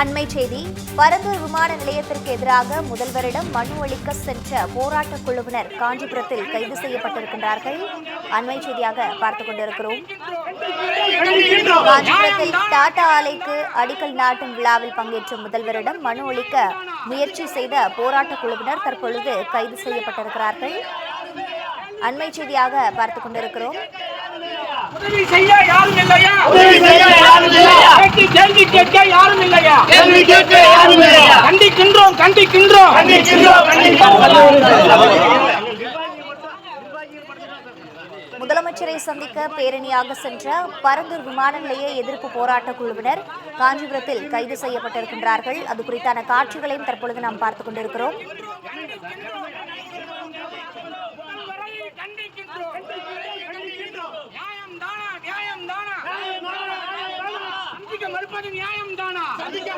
அண்மை செய்தி பரந்தூர் விமான நிலையத்திற்கு எதிராக முதல்வரிடம் மனு அளிக்க சென்ற போராட்டக் குழுவினர் காஞ்சிபுரத்தில் கைது செய்யப்பட்டிருக்கின்றார்கள். அண்மை செய்தியாக பார்த்துக் கொண்டிருக்கிறோம். காஞ்சிபுரத்தில் டாடா ஆலைக்கு அடிக்கல் நாட்டும் விழாவில் பங்கேற்ற முதல்வரிடம் மனு அளிக்க முயற்சி செய்த போராட்டக் குழுவினர் தற்பொழுது கைது செய்யப்பட்டிருக்கிறார்கள். அண்மை செய்தியாக பார்த்துக் கொண்டிருக்கிறோம். கேட்க யாரும் இல்லையா கேள்வி கேட்க யாரும் இல்லையா? கண்டிக்கின்றோம் கண்டிக்கின்றோம் கண்டிக்கின்றோம், கண்டிக்கின்றோம். முதலமைச்சரை சந்திக்க பேரணியாக சென்ற பரந்தூர் விமான நிலைய எதிர்ப்பு போராட்ட குழுவினர் காஞ்சிபுரத்தில் கைது செய்யப்பட்டிருக்கின்றார்கள் அது குறித்தான காட்சிகளையும் தற்பொழுது நாம் பார்த்துக் கொண்டிருக்கிறோம் மறுப்பது நியாயம் தானா சந்திக்க